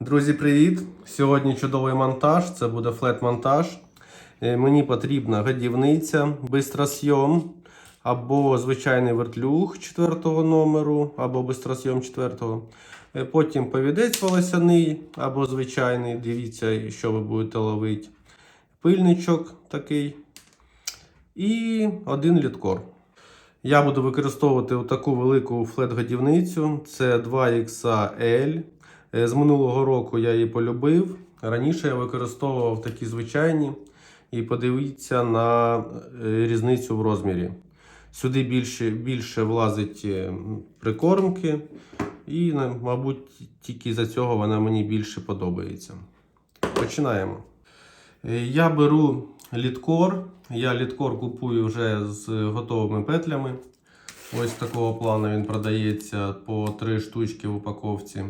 Друзі, привіт! Сьогодні чудовий монтаж. Це буде флет-монтаж. Е, Мені потрібна годівниця, бистросйом або звичайний вертлюг 4 номеру, або бистросйом 4. Е, Потім повідець волосяний або звичайний. Дивіться, що ви будете ловити. Пильничок такий. І один літкор. Я буду використовувати таку велику флет-годівницю. Це 2XL. Е, З минулого року я її полюбив. Раніше я використовував такі звичайні. І подивіться на е, різницю в розмірі. Сюди більше, більше влазить е, прикормки. І, мабуть, тільки за цього вона мені більше подобається. Починаємо. Я беру літкор. Я літкор купую вже з готовими петлями. Ось такого плану він продається по 3 штучки в упаковці.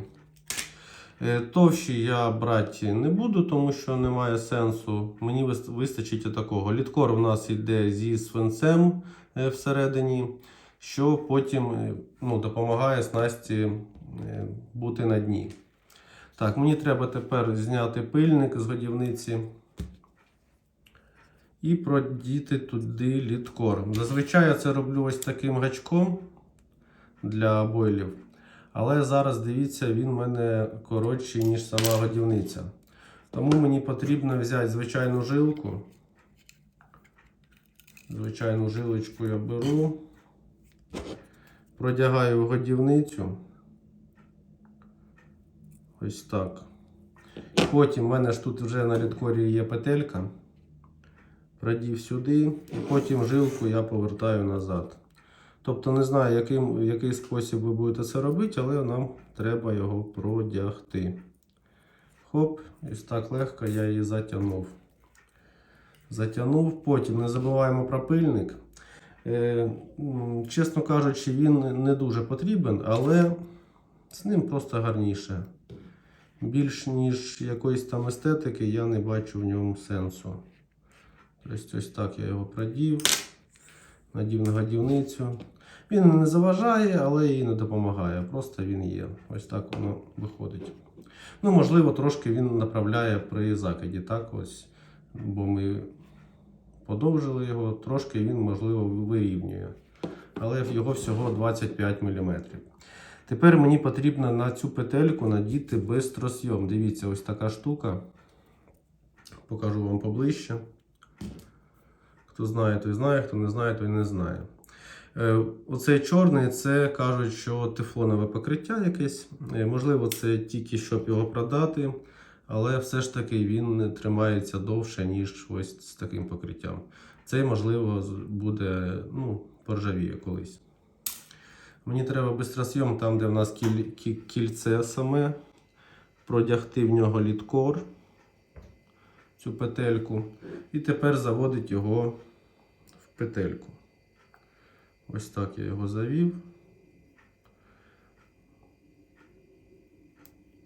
Е, Товщі я брати не буду, тому що немає сенсу. Мені вистачить такого. Літкор в нас йде зі свинцем е, всередині, що потім е, ну, допомагає снасті бути на дні. Так, мені треба тепер зняти пильник з годівниці і продіти туди літкор. Зазвичай я це роблю ось таким гачком для бойлів. Але зараз дивіться, він в мене коротший, ніж сама годівниця. Тому мені потрібно взяти звичайну жилку. Звичайну жилочку я беру, продягаю в годівницю. Ось так. Потім в мене ж тут вже на літкорі є петелька. Продів сюди, і потім жилку я повертаю назад. Тобто не знаю, яким, який спосіб ви будете це робити, але нам треба його продягти. Хоп, ось так легко я її затягнув. Затягнув, потім не забуваємо про пильник. Е, чесно кажучи, він не дуже потрібен, але з ним просто гарніше. Більш ніж якоїсь там естетики, я не бачу в ньому сенсу. Тобто ось так я його продів, надів на годівницю. Він не заважає, але і не допомагає. Просто він є. Ось так воно виходить. Ну, можливо, трошки він направляє при закиді. Так, ось. Бо ми подовжили його, трошки він, можливо, вирівнює. Але його всього 25 мм. Тепер мені потрібно на цю петельку надіти бистросйом. Дивіться, ось така штука. Покажу вам поближче. Хто знає, той знає, хто не знає, той не знає. Е, Оцей чорний це кажуть, що тефлонове покриття якесь. Е, Можливо, це тільки щоб його продати, але все ж таки він тримається довше, ніж ось з таким покриттям. Цей, можливо, буде ну, поржавіє колись. Мені треба бистросйом, там, де в нас кіль, кі- кільце саме, продягти в нього літкор, цю петельку, і тепер заводить його в петельку. Ось так я його завів.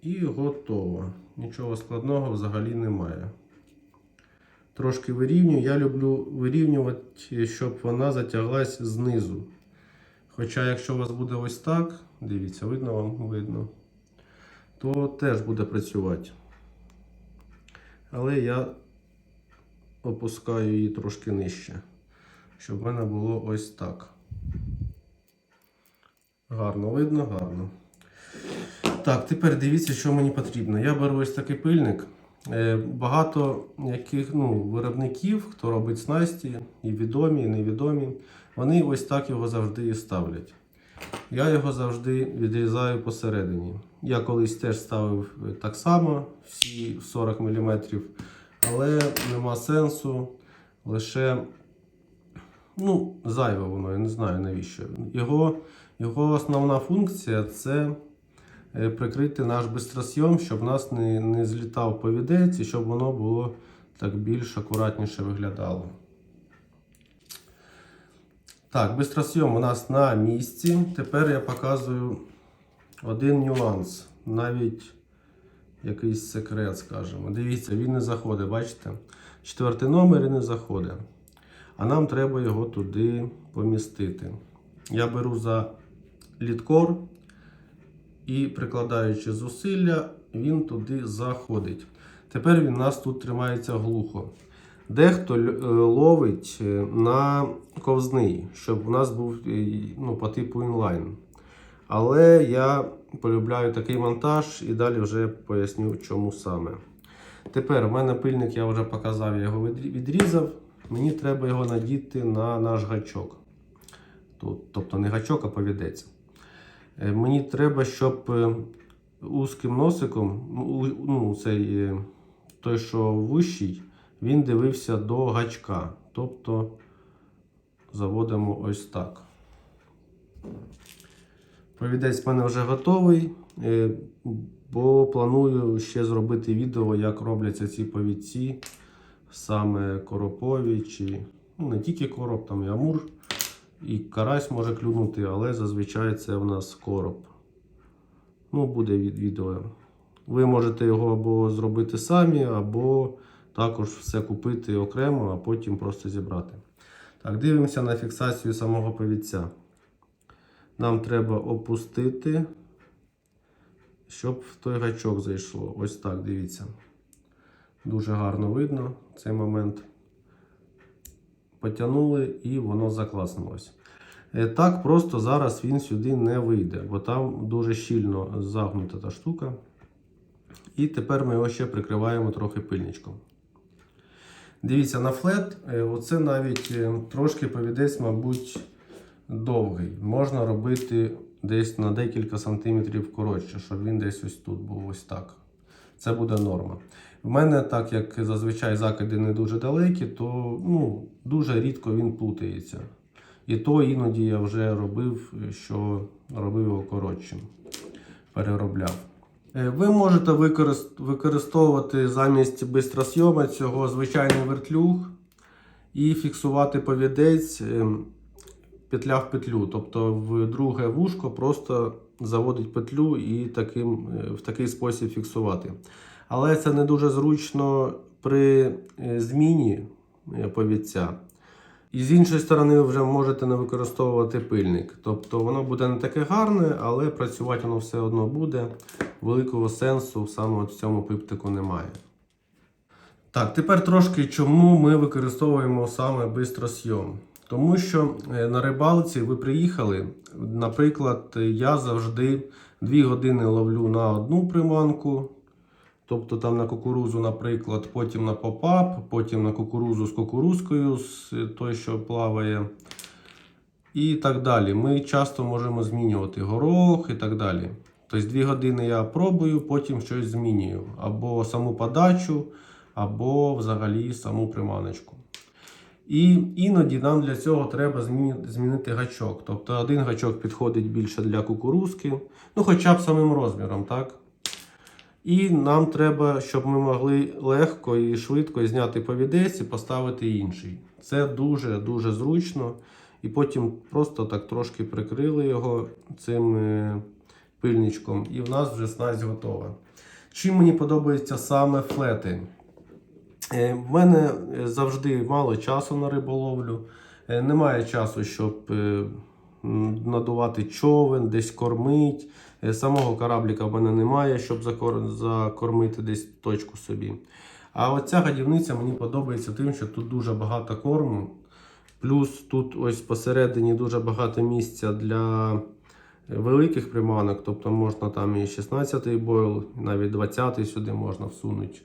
І готово. Нічого складного взагалі немає. Трошки вирівнюю. Я люблю вирівнювати, щоб вона затяглась знизу. Хоча, якщо у вас буде ось так, дивіться, видно вам видно, то теж буде працювати. Але я опускаю її трошки нижче, щоб в мене було ось так. Гарно видно, гарно. Так, тепер дивіться, що мені потрібно. Я беру ось такий пильник. Е, Багато яких ну, виробників, хто робить снасті, і відомі, і невідомі, вони ось так його завжди і ставлять. Я його завжди відрізаю посередині. Я колись теж ставив е, так само, всі 40 мм, але нема сенсу. Лише ну, зайве воно, я не знаю навіщо. Його, його основна функція це е, прикрити наш бистросйом, щоб в нас не, не злітав повідець і щоб воно було так більш акуратніше виглядало. Так, бистросйом у нас на місці. Тепер я показую один нюанс. Навіть якийсь секрет, скажімо. Дивіться, він не заходить, бачите? Четвертий номер і не заходить. А нам треба його туди помістити. Я беру за літкор і прикладаючи зусилля, він туди заходить. Тепер він нас тут тримається глухо. Дехто е, ловить е, на ковзний, щоб у нас був е, ну, по типу інлайн. Але я полюбляю такий монтаж і далі вже поясню, чому саме. Тепер у мене пильник, я вже показав, я його відрізав. Мені треба його надіти на наш гачок. Тобто не гачок, а повідець. Е, Мені треба, щоб е, узким носиком, ну, ну, цей, е, той, що вищий, він дивився до гачка. Тобто заводимо ось так. Повідець в мене вже готовий, бо планую ще зробити відео, як робляться ці повідці, саме коропові, чи ну, не тільки короб, там і амур, і карась може клюнути, але зазвичай це в нас короб. Ну, буде від відео. Ви можете його або зробити самі, або також все купити окремо, а потім просто зібрати. Так, дивимося на фіксацію самого повідця. Нам треба опустити, щоб в той гачок зайшло. Ось так, дивіться. Дуже гарно видно цей момент. Потягнули і воно закласнулось. Е, Так просто зараз він сюди не вийде, бо там дуже щільно загнута та штука. І тепер ми його ще прикриваємо трохи пильничком. Дивіться, на флет, е, оце навіть е, трошки повідець, мабуть, довгий. Можна робити десь на декілька сантиметрів коротше, щоб він десь ось тут був ось так. Це буде норма. В мене, так як зазвичай закиди не дуже далекі, то ну, дуже рідко він плутається. І то іноді я вже робив, що робив його коротшим. Переробляв. Е, Ви можете використовувати замість бистросйома цього звичайний вертлюг і фіксувати повідець ем, петля в петлю. Тобто в друге вушко просто заводить петлю і таким, е, в такий спосіб фіксувати. Але це не дуже зручно при е, зміні е, повідця. І з іншої сторони, ви вже можете не використовувати пильник. Тобто воно буде не таке гарне, але працювати воно все одно буде. Великого сенсу саме в цьому пиптику немає. Так, тепер трошки чому ми використовуємо саме бистросйом. Тому що е, на рибалці ви приїхали. Наприклад, я завжди 2 години ловлю на одну приманку, тобто там на кукурузу, наприклад, потім на попап, потім на кукурузу з кукурузкою, з е, той, що плаває. І так далі. Ми часто можемо змінювати горох і так далі. Тобто 2 години я пробую, потім щось змінюю. Або саму подачу, або взагалі саму приманочку. І іноді нам для цього треба змінити гачок. Тобто один гачок підходить більше для кукурузки, ну хоча б самим розміром, так? І нам треба, щоб ми могли легко і швидко зняти повідець і поставити інший. Це дуже-дуже зручно. І потім просто так трошки прикрили його цим е, пильничком, і в нас вже снасть готова. Чим мені подобаються саме флети? Е, В мене е, завжди мало часу на риболовлю. Е, Немає часу, щоб надувати човен, десь кормить. Е, Самого корабліка в мене немає, щоб закормити десь точку собі. А оця гадівниця мені подобається тим, що тут дуже багато корму. Плюс тут ось посередині дуже багато місця для великих приманок, тобто можна там і 16-й бойл, навіть 20-й сюди можна всунути,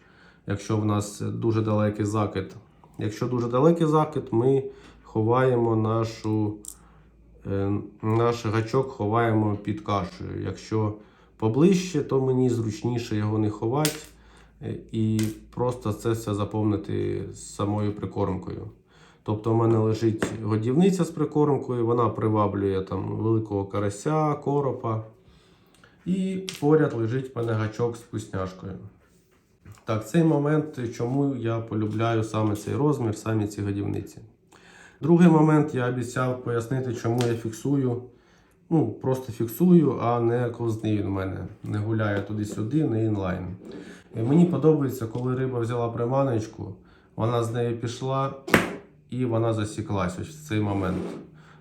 якщо в нас дуже далекий закид. Якщо дуже далекий закид, ми ховаємо нашу, е, наш гачок ховаємо під кашею. Якщо поближче, то мені зручніше його не ховати е, і просто це все заповнити самою прикормкою. Тобто в мене лежить годівниця з прикормкою, вона приваблює там великого карася, коропа. І поряд лежить в мене гачок з вкусняшкою. Так, цей момент, чому я полюбляю саме цей розмір, самі ці годівниці. Другий момент я обіцяв пояснити, чому я фіксую. Ну, просто фіксую, а не ковзний він у мене. Не гуляє туди-сюди, не інлайн. І мені подобається, коли риба взяла приманочку, вона з нею пішла і вона засіклась ось в цей момент.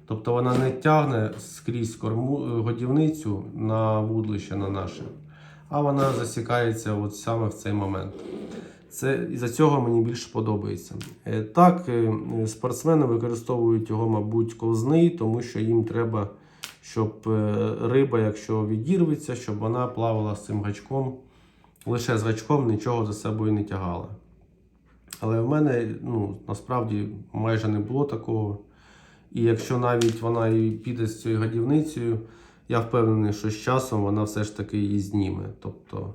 Тобто вона не тягне скрізь корму, годівницю на вудлище на наше, а вона засікається от саме в цей момент. Це із-за цього мені більше подобається. Е, Так, е, спортсмени використовують його, мабуть, ковзний, тому що їм треба, щоб е, риба, якщо відірветься, щоб вона плавала з цим гачком, лише з гачком нічого за собою не тягала. Але в мене ну, насправді майже не було такого. І якщо навіть вона і піде з цією годівницею, я впевнений, що з часом вона все ж таки її зніме. Тобто,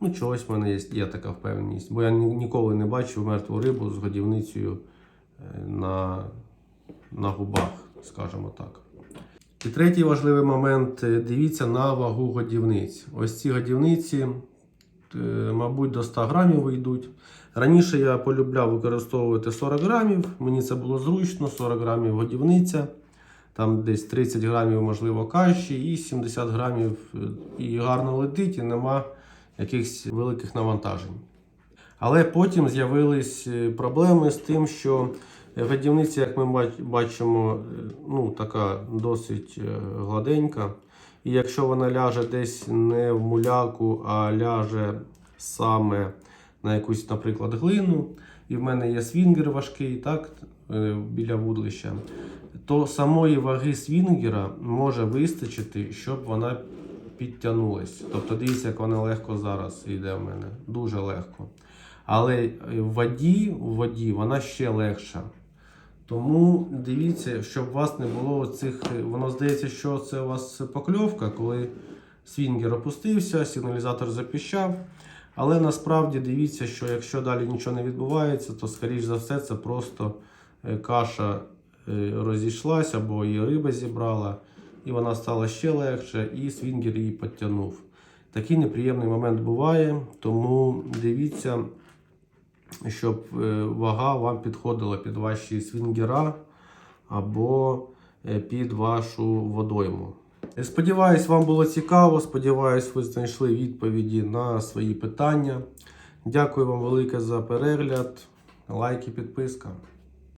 ну, чогось в мене є, є така впевненість. Бо я ні- ніколи не бачив мертву рибу з годівницею е, на, на губах, скажімо так. І третій важливий момент е, дивіться на вагу годівниць. Ось ці годівниці, е, мабуть, до 100 грамів вийдуть. Раніше я полюбляв використовувати 40 грамів, мені це було зручно, 40 грамів годівниця, там десь 30 грамів, можливо, каші, і 70 грамів е, і гарно летить, і нема якихось великих навантажень. Але потім з'явились е, проблеми з тим, що годівниця, як ми бачимо, е, ну, така досить гладенька. І якщо вона ляже десь не в муляку, а ляже саме на якусь, наприклад, глину, і в мене є свінгер важкий, так, е, біля вудлища, то самої ваги свінгера може вистачити, щоб вона підтягнулась. Тобто дивіться, як вона легко зараз йде в мене. Дуже легко. Але е, в воді, в воді вона ще легша. Тому дивіться, щоб у вас не було цих. Воно здається, що це у вас покльовка, коли свінгер опустився, сигналізатор запіщав. Але насправді дивіться, що якщо далі нічого не відбувається, то скоріш за все це просто е, каша е, розійшлася, або її риба зібрала, і вона стала ще легше, і свінгер її підтягнув. Такий неприємний момент буває, тому дивіться, щоб е, вага вам підходила під ваші свінгера або під вашу водойму. Я Сподіваюсь, вам було цікаво. Сподіваюсь, ви знайшли відповіді на свої питання. Дякую вам велике за перегляд, лайк і підписка.